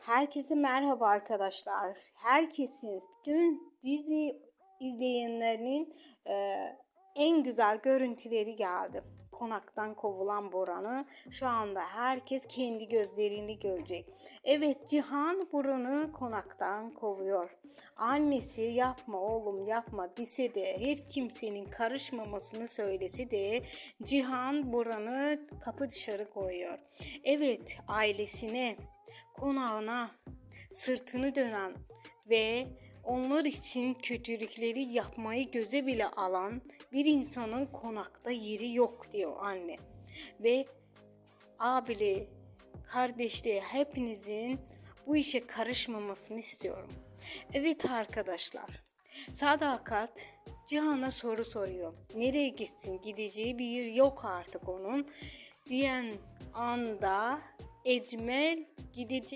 Herkese merhaba arkadaşlar. Herkesin tüm dizi izleyenlerinin e, en güzel görüntüleri geldi. Konaktan kovulan Boran'ı şu anda herkes kendi gözlerini görecek. Evet Cihan Boran'ı konaktan kovuyor. Annesi yapma oğlum yapma dese de hiç kimsenin karışmamasını söylesi de Cihan Boran'ı kapı dışarı koyuyor. Evet ailesine konağına sırtını dönen ve onlar için kötülükleri yapmayı göze bile alan bir insanın konakta yeri yok diyor anne. Ve abili, kardeşliği hepinizin bu işe karışmamasını istiyorum. Evet arkadaşlar, Sadakat Cihan'a soru soruyor. Nereye gitsin? Gideceği bir yer yok artık onun. Diyen anda Ecmel gidecek